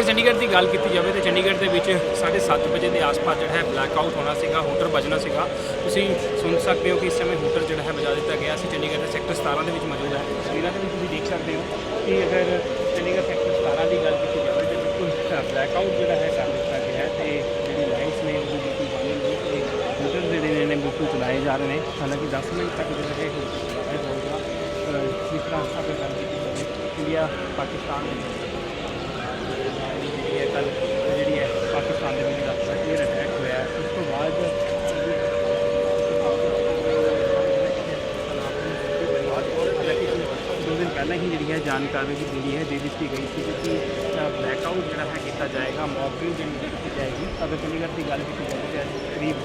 ਅਗਰ ਚੰਡੀਗੜ੍ਹ ਦੀ ਗੱਲ ਕੀਤੀ ਜਾਵੇ ਤਾਂ ਚੰਡੀਗੜ੍ਹ ਦੇ ਵਿੱਚ 7:30 ਵਜੇ ਦੇ ਆਸ-ਪਾਸ ਜਿਹੜਾ ਹੈ ਬਲੈਕ ਆਊਟ ਹੋਣਾ ਸੀਗਾ, ਹੋਟਰ ਵੱਜਣਾ ਸੀਗਾ। ਤੁਸੀਂ ਸੁਣ ਸਕਦੇ ਹੋ ਕਿ ਇਸ ਸਮੇਂ ਹੂਟਰ ਜਿਹੜਾ ਹੈ ਵਜਾ ਦਿੱਤਾ ਗਿਆ ਸੀ। ਚੰਡੀਗੜ੍ਹ ਦੇ ਸੈਕਟਰ 17 ਦੇ ਵਿੱਚ ਮੌਜੂਦ ਹੈ। ਤਸਵੀਰਾਂ ਦੇ ਵਿੱਚ ਤੁਸੀਂ ਦੇਖ ਸਕਦੇ ਹੋ ਕਿ ਅਗਰ ਚੰਡੀਗੜ੍ਹ ਸੈਕਟਰ 17 ਦੀ ਗੱਲ ਕੀਤੀ ਜਾਵੇ ਤਾਂ ਬਿਲਕੁਲ ਬਲੈਕ ਆਊਟ ਜਿਹੜਾ ਹੈ ਕਰ ਦਿੱਤਾ ਗਿਆ ਹੈ ਤੇ ਜਿਹੜੀ ਲਾਈਨਸ ਨੇ ਉਹ ਵੀ ਬਿਲਕੁਲ ਬੰਦ ਨੇ ਤੇ ਹੂਟਰ ਜਿਹੜੇ ਨੇ ਬਿਲਕੁਲ ਚਲਾਏ ਜਾ ਰਹੇ ਨੇ। ਹਾਲਾਂਕਿ 10 ਮਿੰਟ ਤੱਕ ਜਿਹੜਾ ਹੈ ਇਹ ਹੋਊਗਾ ਜਿਸ ਤਰ੍ਹਾਂ ਅਗਰ ਗੱਲ ਕੀਤੀ ਜਾਵੇ, ਇੰਡੀਆ, ਪਾਕਿਸਤਾਨ ਦੇ ਕੱਲ ਜਿਹੜੀ ਹੈ, ਪਾਕਿਸਤਾਨ ਦੇ ਵਿੱਚ ਰਸਤਾ ਇਹ ਅਟੈਕ ਹੋਇਆ ਹੈ। ਉਸ ਤੋਂ ਬਾਅਦ ਦੋ ਦਿਨ ਪਹਿਲਾਂ ਹੀ ਜਿਹੜੀ ਹੈ ਜਾਣਕਾਰੀ ਵੀ ਜਿਹੜੀ ਹੈ ਦੇ ਦਿੱਤੀ ਗਈ ਸੀ ਕਿ ਬਲੈਕ ਆਊਟ ਜਿਹੜਾ ਹੈ ਕੀਤਾ ਜਾਏਗਾ ਮੌਕ ਡਰਿਲ ਜਿਹੜੀ ਕੀਤੀ ਜਾਏਗੀ ਅਗਰ ਚੰਡੀਗੜ੍ਹ ਦੀ ਗੱਲ ਕੀਤੀ ਜਾਵੇ ਤਾਂ ਅੱਜ ਕਰੀਬ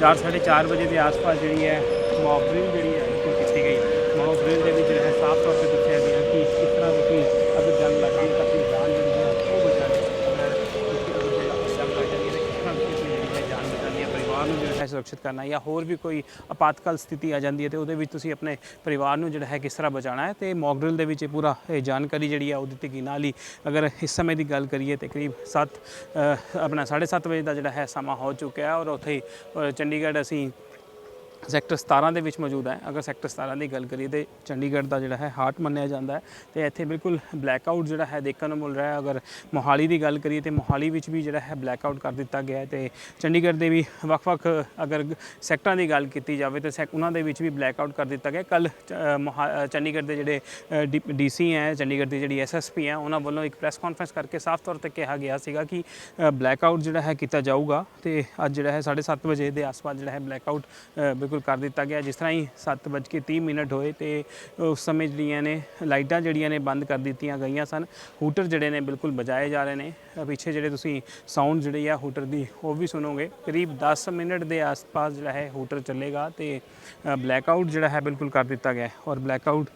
4:30 ਵਜੇ ਦੇ ਆਸ-ਪਾਸ ਜਿਹੜੀ ਹੈ ਮੌਕ ਡਰਿਲ ਜਿਹੜੀ ਹੈ ਉਹ ਕੀਤੀ ਗਈ ਮੌਕ ਡਰਿਲ ਦੇ ਵਿੱਚ ਜਿਹੜਾ ਹੈ ਸਾਫ਼ ਤੌਰ ਤੇ ਦੱਸਿਆ ਗਿਆ ਕਿ ਕਿਸ ਤਰ੍ਹਾਂ ਤੁਸੀਂ ਅਗਰ ਜੰਗ ਲੱਗੀ ਤਾਂ ਆਪਣੀ ਜਾਨ ਜਿਹੜੀ ਹੈ ਉਹ ਬਚਾਣੀ ਅਗਰ ਤੁਸੀਂ ਅਗਰ ਜਿਹੜਾ ਜੰਗ ਲੱਗ ਜਾਂਦੀ ਹੈ ਤਾਂ ਕਿਸ ਤਰ੍ਹਾਂ ਤੁਸੀਂ ਆਪਣੀ ਜਿਹੜੀ ਹੈ ਜਾਨ ਬਚਾਣੀ ਹੈ ਪਰਿਵਾਰ ਨੂੰ ਜਿਹੜਾ ਹੈ ਸੁਰੱਖਿਅਤ ਕਰਨਾ ਜਾਂ ਹੋਰ ਵੀ ਕੋਈ ਆਪਾਤਕਾਲ ਸਥਿਤੀ ਆ ਜਾਂਦੀ ਹੈ ਤੇ ਉਹਦੇ ਵਿੱਚ ਤੁਸੀਂ ਆਪਣੇ ਪਰਿਵਾਰ ਨੂੰ ਜਿਹੜਾ ਹੈ ਕਿਸ ਤਰ੍ਹਾਂ ਬਚਾਉਣਾ ਹੈ ਤੇ ਮੌਕ ਡਰਿਲ ਦੇ ਵਿੱਚ ਇਹ ਪੂਰਾ ਇਹ ਜਾਣਕਾਰੀ ਜਿਹੜੀ ਆ ਉਹ ਦਿੱਤੀ ਗਈ। ਨਾਲ ਹੀ ਅਗਰ ਇਸ ਸਮੇਂ ਦੀ ਗੱਲ ਕਰੀਏ ਤੇ ਕਰੀਬ 7 ਆਪਣਾ 7:30 ਵਜੇ ਦਾ ਜਿਹੜਾ ਹੈ ਸਮਾਂ ਹੋ ਚੁੱਕਿਆ ਔਰ ਉੱਥੇ ਹੀ, ਚੰਡੀਗੜ੍ਹ ਅਸੀਂ ਸੈਕਟਰ 17 ਦੇ ਵਿੱਚ ਮੌਜੂਦ ਹੈ। ਅਗਰ ਸੈਕਟਰ 17 ਦੀ ਗੱਲ ਕਰੀਏ ਤੇ ਚੰਡੀਗੜ੍ਹ ਦਾ ਜਿਹੜਾ ਹੈ ਹਾਰਟ ਮੰਨਿਆ ਜਾਂਦਾ ਹੈ ਤੇ ਇੱਥੇ ਬਿਲਕੁਲ ਬਲੈਕ ਆਊਟ ਜਿਹੜਾ ਹੈ ਦੇਖਣ ਨੂੰ ਮਿਲ ਰਿਹਾ ਹੈ। ਅਗਰ ਮੋਹਾਲੀ ਦੀ ਗੱਲ ਕਰੀਏ ਤੇ ਮੋਹਾਲੀ ਵਿੱਚ ਵੀ ਜਿਹੜਾ ਹੈ ਬਲੈਕ ਆਊਟ ਕਰ ਦਿੱਤਾ ਗਿਆ ਹੈ ਤੇ ਚੰਡੀਗੜ੍ਹ ਦੇ ਵੀ ਵੱਖ-ਵੱਖ ਅਗਰ ਸੈਕਟਰਾਂ ਦੀ ਗੱਲ ਕੀਤੀ ਜਾਵੇ ਤੇ ਸੈਕ- ਉਹਨਾਂ ਦੇ ਵਿੱਚ ਵੀ ਬਲੈਕ ਆਊਟ ਕਰ ਦਿੱਤਾ ਗਿਆ। ਕੱਲ ਚੰਡੀਗੜ੍ਹ ਦੇ ਜਿਹੜੇ ਡੀਸੀ ਹੈ, ਚੰਡੀਗੜ੍ਹ ਦੀ ਜਿਹੜੀ ਐਸਐਸਪੀ ਹੈ, ਉਹਨਾਂ ਵੱਲੋਂ ਇੱਕ ਪ੍ਰੈਸ ਕਾਨਫਰੰਸ ਕਰਕੇ ਸਾਫ਼ ਤੌਰ ਤੇ ਕਿਹਾ ਗਿਆ ਸੀਗਾ ਕਿ ਬਲੈਕ ਆਊਟ ਜਿਹੜਾ ਹੈ ਕੀਤਾ ਜਾਊਗਾ ਤੇ ਅੱਜ ਜਿਹੜਾ ਹੈ 7:30 ਵਜੇ ਦੇ ਆਸ-ਪਾਸ ਜਿਹੜਾ ਹੈ ਬਲੈਕ ਆਊਟ ਬਿਲਕੁਲ ਕਰ ਦਿੱਤਾ ਗਿਆ। ਜਿਸ ਤਰ੍ਹਾਂ ਹੀ 7:30 ਮਿੰਟ ਹੋਏ ਤੇ ਉਸ ਸਮੇਂ ਜਿਹੜੀਆਂ ਨੇ ਲਾਈਟਾਂ ਜਿਹੜੀਆਂ ਨੇ ਬੰਦ ਕਰ ਦਿੱਤੀਆਂ ਗਈਆਂ ਸਨ। ਹੂਟਰ ਜਿਹੜੇ ਨੇ ਬਿਲਕੁਲ ਬਜਾਏ ਜਾ ਰਹੇ ਨੇ। ਪਿੱਛੇ ਜਿਹੜੇ ਤੁਸੀਂ ਸਾਊਂਡ ਜਿਹੜੀ ਆ ਹੂਟਰ ਦੀ, ਉਹ ਵੀ ਸੁਣੋਗੇ। ਕਰੀਬ 10 ਮਿੰਟ ਦੇ ਆਸ-ਪਾਸ ਜਿਹੜਾ ਹੈ ਹੂਟਰ ਚੱਲੇਗਾ ਤੇ ਬਲੈਕ ਆਊਟ ਜਿਹੜਾ ਹੈ ਬਿਲਕੁਲ ਕਰ ਦਿੱਤਾ ਗਿਆ ਔਰ ਬਲੈਕ ਆਊਟ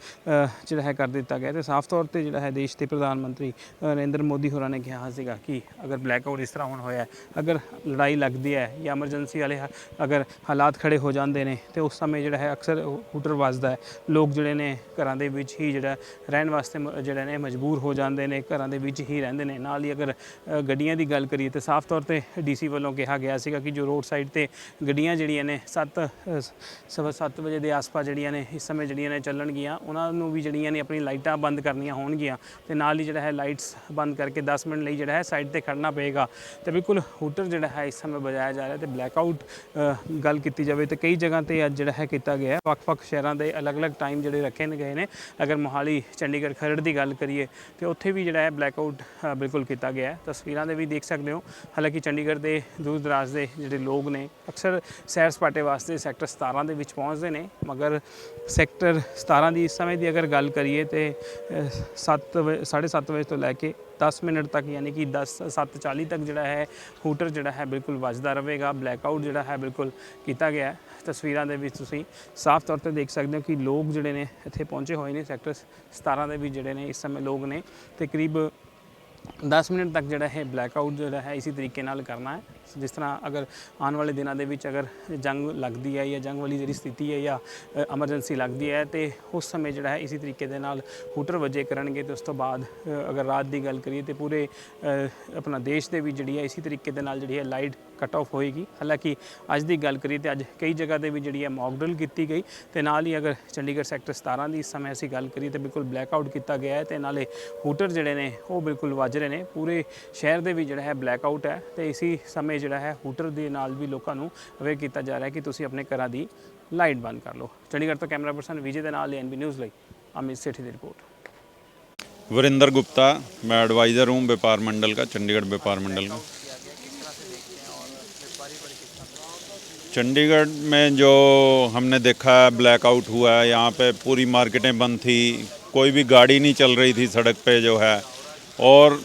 ਜਿਹੜਾ ਹੈ ਕਰ ਦਿੱਤਾ ਗਿਆ ਤੇ ਸਾਫ਼ ਤੌਰ ਤੇ ਜਿਹੜਾ ਹੈ ਦੇਸ਼ ਦੇ ਪ੍ਰਧਾਨ ਮੰਤਰੀ ਨਰਿੰਦਰ ਮੋਦੀ ਹੋਰਾਂ ਨੇ ਕਿਹਾ ਸੀਗਾ ਕਿ ਅਗਰ ਬਲੈਕ ਆਊਟ ਇਸ ਤਰ੍ਹਾਂ ਹੁਣ ਹੋਇਆ ਅਗਰ ਲੜਾਈ ਲੱਗਦੀ ਹੈ ਜਾਂ ਐਮਰਜੈਂਸੀ ਵਾਲੇ ਹਾ- ਅਗਰ ਹਾਲਾਤ ਖੜੇ ਹੋ ਜਾਂਦੇ ਨੇ ਤੇ ਉਸ ਸਮੇਂ ਜਿਹੜਾ ਹੈ ਅਕਸਰ ਹੂਟਰ ਵੱਜਦਾ ਹੈ। ਲੋਕ ਜਿਹੜੇ ਨੇ ਘਰਾਂ ਦੇ ਵਿੱਚ ਹੀ ਜਿਹੜਾ ਰਹਿਣ ਵਾਸਤੇ ਮ- ਜਿਹੜੇ ਨੇ ਮਜਬੂਰ ਹੋ ਜਾਂਦੇ ਨੇ, ਘਰਾਂ ਦੇ ਵਿੱਚ ਹੀ ਰਹਿੰਦੇ ਨੇ। ਨਾਲ ਹੀ ਅਗਰ ਗੱਡੀਆਂ ਦੀ ਗੱਲ ਕਰੀਏ ਤੇ ਸਾਫ਼ ਤੌਰ ਤੇ ਡੀਸੀ ਵੱਲੋਂ ਕਿਹਾ ਗਿਆ ਸੀਗਾ ਕਿ ਜੋ ਰੋਡ ਸਾਈਡ ਤੇ ਗੱਡੀਆਂ ਜਿਹੜੀਆਂ ਨੇ 7 ਸਵਾ 7 ਵਜੇ ਦੇ ਆਸ-ਪਾਸ ਜਿਹੜੀਆਂ ਨੇ, ਇਸ ਸਮੇਂ ਜਿਹੜੀਆਂ ਨੇ ਚੱਲਣਗੀਆਂ, ਉਹਨਾਂ ਨੂੰ ਵੀ ਜਿਹੜੀਆਂ ਨੇ ਆਪਣੀ ਲਾਈਟਾਂ ਬੰਦ ਕਰਨੀਆਂ ਹੋਣਗੀਆਂ ਤੇ ਨਾਲ ਹੀ ਜਿਹੜਾ ਹੈ ਲਾਈਟਸ ਬੰਦ ਕਰਕੇ 10 ਮਿੰਟ ਲਈ ਜਿਹੜਾ ਹੈ ਸਾਈਡ ਤੇ ਖੜਨਾ ਪਏਗਾ। ਤੇ ਬਿਲਕੁਲ ਹੂਟਰ ਜਿਹੜਾ ਹੈ ਇਸ ਸਮੇਂ ਵਜਾਇਆ ਜਾ ਰਿਹਾ ਤੇ ਬਲੈਕ ਆਊਟ ਗੱਲ ਕੀਤੀ ਜਾਵੇ ਤੇ ਕਈ ਜਗ੍ਹਾ ਤੇ ਅੱਜ ਜਿਹੜਾ ਹੈ ਕੀਤਾ ਗਿਆ ਵੱਖ-ਵੱਖ ਸ਼ਹਿਰਾਂ ਦੇ ਅਲੱਗ-ਅਲੱਗ ਟਾਈਮ ਜਿਹੜੇ ਰੱਖੇ ਗਏ ਨੇ। ਅਗਰ ਮੋਹਾਲੀ, ਚੰਡੀਗੜ੍ਹ, ਖਰੜ ਦੀ ਗੱਲ ਕਰੀਏ, ਤੇ ਉੱਥੇ ਵੀ ਜਿਹੜਾ ਹੈ ਬਲੈਕ ਆਊਟ ਬਿਲਕੁਲ ਕੀਤਾ ਗਿਆ ਹੈ। ਤਸਵੀਰਾਂ ਦੇ ਵੀ ਦੇਖ ਸਕਦੇ ਹੋ। ਹਾਲਾਂਕਿ ਚੰਡੀਗੜ੍ਹ ਦੇ ਦੂਰ ਦਰਾਜ਼ ਦੇ ਜਿਹੜੇ ਲੋਕ ਨੇ, ਅਕਸਰ ਸੈਰ ਸਪਾਟੇ ਵਾਸਤੇ ਸੈਕਟਰ 17 ਦੇ ਵਿੱਚ ਪਹੁੰਚਦੇ ਨੇ। ਮਗਰ ਸੈਕਟਰ 17 ਦੀ ਇਸ ਸਮੇਂ ਦੀ ਅਗਰ ਗੱਲ ਕਰੀਏ ਤੇ 7 7:30 ਵਜੇ ਤੋਂ ਲੈ ਕੇ 10 ਮਿੰਟ ਤੱਕ ਯਾਨੀ ਕਿ 10 7:40 ਤੱਕ ਜਿਹੜਾ ਹੈ, ਹੂਟਰ ਜਿਹੜਾ ਹੈ ਬਿਲਕੁਲ ਵੱਜਦਾ ਰਹੇਗਾ ਬਲੈਕ ਆਊਟ ਜਿਹੜਾ ਹੈ ਬਿਲਕੁਲ ਕੀਤਾ ਗਿਆ ਹੈ। ਤਸਵੀਰਾਂ ਦੇ ਵਿੱਚ ਤੁਸੀਂ ਸਾਫ਼ ਤੌਰ ਤੇ ਦੇਖ ਸਕਦੇ ਹੋ ਕਿ ਲੋਕ ਜਿਹੜੇ ਨੇ ਇੱਥੇ ਪਹੁੰਚੇ ਹੋਏ ਨੇ, ਸੈਕਟਰ 17 ਦੇ ਵਿੱਚ ਜਿਹੜੇ ਨੇ ਇਸ ਸਮੇਂ ਲੋਕ ਨੇ ਤੇ ਕਰੀਬ 10 ਮਿੰਟ ਤੱਕ ਜਿਹੜਾ ਹੈ ਬਲੈਕ ਆਊਟ ਜਿਹੜਾ ਹੈ ਇਸੇ ਤਰੀਕੇ ਨਾਲ ਕਰਨਾ ਹੈ। ਜਿਸ ਤਰ੍ਹਾਂ ਅਗਰ ਆਉਣ ਵਾਲੇ ਦਿਨਾਂ ਦੇ ਵਿੱਚ ਅਗਰ ਜੰਗ ਲੱਗਦੀ ਹੈ ਜਾਂ ਜੰਗ ਵਾਲੀ ਜਿਹੜੀ ਸਥਿਤੀ ਹੈ ਜਾਂ ਐਮਰਜੈਂਸੀ ਲੱਗਦੀ ਹੈ ਤੇ ਉਸ ਸਮੇਂ ਜਿਹੜਾ ਹੈ ਇਸੇ ਤਰੀਕੇ ਦੇ ਨਾਲ ਹੂਟਰ ਵਜੇ ਕਰਨਗੇ ਤੇ ਉਸ ਤੋਂ ਬਾਅਦ ਅਗਰ ਰਾਤ ਦੀ ਗੱਲ ਕਰੀਏ ਤੇ ਪੂਰੇ ਆਪਣਾ ਦੇਸ਼ ਦੇ ਵਿੱਚ ਜਿਹੜੀ ਹੈ ਇਸੇ ਤਰੀਕੇ ਦੇ ਨਾਲ ਜਿਹੜੀ ਹੈ ਲਾਈਟ ਕਟ ਆਫ ਹੋਏਗੀ। ਹਾਲਾਂਕਿ ਅੱਜ ਦੀ ਗੱਲ ਕਰੀਏ ਤੇ ਅੱਜ ਕਈ ਜਗ੍ਹਾ ਤੇ ਵੀ ਜਿਹੜੀ ਹੈ ਮੌਕ ਡਰਿਲ ਕੀਤੀ ਗਈ ਤੇ ਨਾਲ ਹੀ ਅਗਰ ਚੰਡੀਗੜ੍ਹ ਸੈਕਟਰ 17 ਦੀ ਇਸ ਸਮੇਂ ਅਸੀਂ ਗੱਲ ਕਰੀਏ ਤੇ ਬਿਲਕੁਲ ਬਲੈਕ ਆਊਟ ਕੀਤਾ ਗਿਆ ਹੈ ਤੇ ਨਾਲੇ ਹੂਟਰ ਜਿਹੜੇ ਨੇ ਉਹ ਬਿਲਕੁਲ ਵੱਜ ਰਹੇ ਨੇ। ਪੂਰੇ ਸ਼ਹਿਰ ਦੇ ਵਿੱਚ ਜਿਹੜਾ ਹੈ ਬਲੈਕ ਆਊਟ ਹੈ ਤੇ ਇਸੇ ਸਮੇਂ ਇਹ ਜਿਹੜਾ ਹੈ ਹੂਟਰ ਦੇ ਨਾਲ ਵੀ ਲੋਕਾਂ ਨੂੰ ਅਵੇਅਰ ਕੀਤਾ ਜਾ ਰਿਹਾ ਕਿ ਤੁਸੀਂ ਆਪਣੇ ਘਰਾਂ ਦੀ ਲਾਈਟ ਬੰਦ ਕਰ ਲਓ। ਚੰਡੀਗੜ੍ਹ ਤੋਂ ਕੈਮਰਾ ਪਰਸਨ ਵਿਜੇ ਦੇ ਨਾਲ ਐਨਬੀ ਨਿਊਜ਼ ਲਈ ਅਮਿਤ ਸੇਠੀ ਦੀ ਰਿਪੋਰਟ। ਵਰਿੰਦਰ ਗੁਪਤਾ, ਮੈਂ ਐਡਵਾਈਜ਼ਰ ਹੂੰ ਵਪਾਰ ਮੰਡਲ ਦਾ, ਚੰਡੀਗੜ੍ਹ ਵਪਾਰ ਮੰਡਲ ਦਾ। चंडीगढ़ में जो हमने देखा है ब्लैकआउट हुआ है यहाँ पे पूरी मार्केटें बंद थी कोई भी गाड़ी नहीं चल रही थी सड़क पे जो है और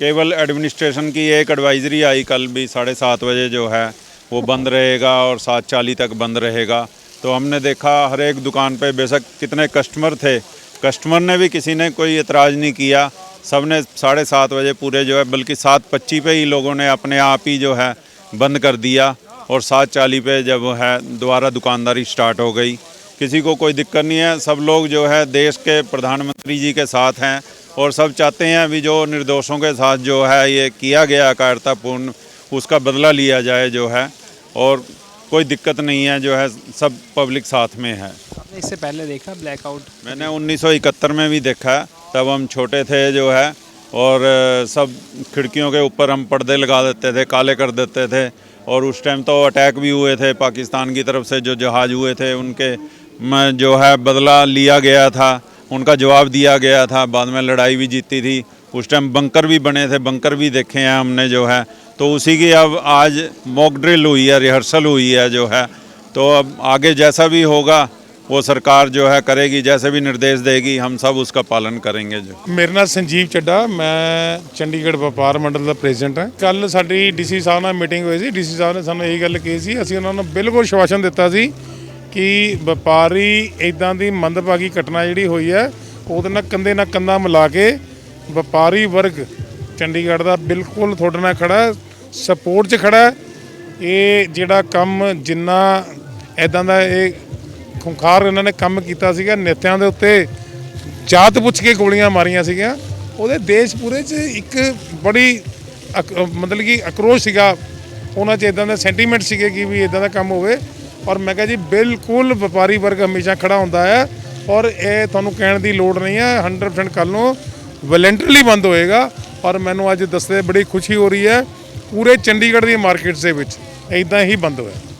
केवल एडमिनिस्ट्रेशन की एक एडवाइजरी आई कल भी साढ़े सात बजे जो है, वो बंद रहेगा और सात चालीस तक बंद रहेगा। तो हमने देखा हर एक दुकान पे बेशक कितने कस्टमर थे। कस्टमर ने भी किसी ने कोई एतराज़ नहीं किया। सबने साढ़े सात बजे पूरे जो है, बल्कि सात पच्ची पे ही लोगों ने अपने आप ही जो है, बंद कर दिया और सात चालीस पे जब है, दोबारा दुकानदारी स्टार्ट हो गई। किसी को कोई दिक्कत नहीं है। सब लोग जो है, देश के प्रधानमंत्री जी के साथ हैं। और सब चाहते हैं अभी जो निर्दोषों के साथ जो है ये किया गया कायरतापूर्ण उसका बदला लिया जाए जो है। और कोई दिक्कत नहीं है जो है सब पब्लिक साथ में है। आपने इससे पहले देखा ब्लैकआउट मैंने 1971 में भी देखा तब हम छोटे थे जो है और सब खिड़कियों के ऊपर हम पर्दे लगा देते थे काले कर देते थे। और उस टाइम तो अटैक भी हुए थे पाकिस्तान की तरफ़ से जो जहाज़ हुए थे उनके में जो है बदला लिया गया था। उनका जवाब दिया गया था बाद में लड़ाई भी जीती थी उस टाइम बंकर भी बने थे बंकर भी देखे हैं हमने जो है तो उसी की अब आज मॉक ड्रिल हुई है रिहर्सल हुई है जो है तो अब आगे जैसा भी होगा वो सरकार जो है करेगी जैसे भी निर्देश देगी हम सब उसका पालन करेंगे जो ਮੇਰੇ ਨਾਲ ਸੰਜੀਵ ਚੱਡਾ ਮੈਂ ਚੰਡੀਗੜ੍ਹ ਵਪਾਰ ਮੰਡਲ ਦਾ ਪ੍ਰੈਜ਼ੀਡੈਂਟ ਹਾਂ ਕੱਲ ਸਾਡੀ ਡੀਸੀ ਸਾਹਿਬ ਨਾਲ ਮੀਟਿੰਗ ਹੋਈ ਸੀ ਡੀਸੀ ਸਾਹਿਬ ਨੇ ਸਾਨੂੰ ਇਹੀ ਗੱਲ ਕਹੀ ਸੀ ਅਸੀਂ ਉਹਨਾਂ ਨੂੰ ਬਿਲਕੁਲ ਸ਼ਵਾਸਨ ਦਿੱਤਾ ਸੀ ਕਿ ਵਪਾਰੀ ਇਦਾਂ ਦੀ ਮੰਦਭਾਗੀ ਘਟਨਾ ਜਿਹੜੀ ਹੋਈ ਹੈ, ਉਹਦੇ ਨਾਲ ਕੰਦੇ ਨਾਲ ਕੰਦਾ ਮਿਲਾ ਕੇ ਵਪਾਰੀ ਵਰਗ ਚੰਡੀਗੜ੍ਹ ਦਾ ਬਿਲਕੁਲ ਤੁਹਾਡੇ ਨਾਲ ਖੜਾ ਸਪੋਰਟ 'ਚ ਖੜਾ ਇਹ ਜਿਹੜਾ ਕੰਮ ਜਿੰਨਾ ਇਦਾਂ ਦਾ ਇਹ ਖੁੰਖਾਰ ਇਹਨਾਂ ਨੇ ਕੰਮ ਕੀਤਾ ਸੀਗਾ, ਨੇਤਿਆਂ ਦੇ ਉੱਤੇ ਜਾਤ ਪੁੱਛ ਕੇ ਗੋਲੀਆਂ ਮਾਰੀਆਂ ਸੀਗੀਆਂ, ਉਹਦੇ ਦੇਸ਼ ਪੂਰੇ 'ਚ ਇੱਕ ਬੜੀ ਅਕ- ਮਤਲਬ ਕਿ ਅਕਰੋਸ਼ ਸੀਗਾ। ਉਹਨਾਂ 'ਚ ਇਦਾਂ ਦਾ ਸੈਂਟੀਮੈਂਟ ਸੀਗੇ ਕਿ ਵੀ ਇਦਾਂ ਦਾ ਕੰਮ ਹੋਵੇ। ਔਰ ਮੈਂ ਕਿਹਾ ਜੀ, ਬਿਲਕੁਲ ਵਪਾਰੀ ਵਰਗ ਹਮੇਸ਼ਾ ਖੜਾ ਹੁੰਦਾ ਹੈ ਔਰ ਇਹ ਤੁਹਾਨੂੰ ਕਹਿਣ ਦੀ ਲੋੜ ਨਹੀਂ ਹੈ 100% ਕੱਲ ਨੂੰ ਵਲੰਟਰਲੀ ਬੰਦ ਹੋਏਗਾ ਔਰ ਮੈਨੂੰ ਅੱਜ ਦੱਸਦੇ ਬੜੀ ਖੁਸ਼ੀ ਹੋ ਰਹੀ ਹੈ, ਪੂਰੇ ਚੰਡੀਗੜ੍ਹ ਦੀ ਮਾਰਕੀਟਸ ਦੇ ਵਿੱਚ ਇਦਾਂ ਹੀ ਬੰਦ ਹੋਇਆ।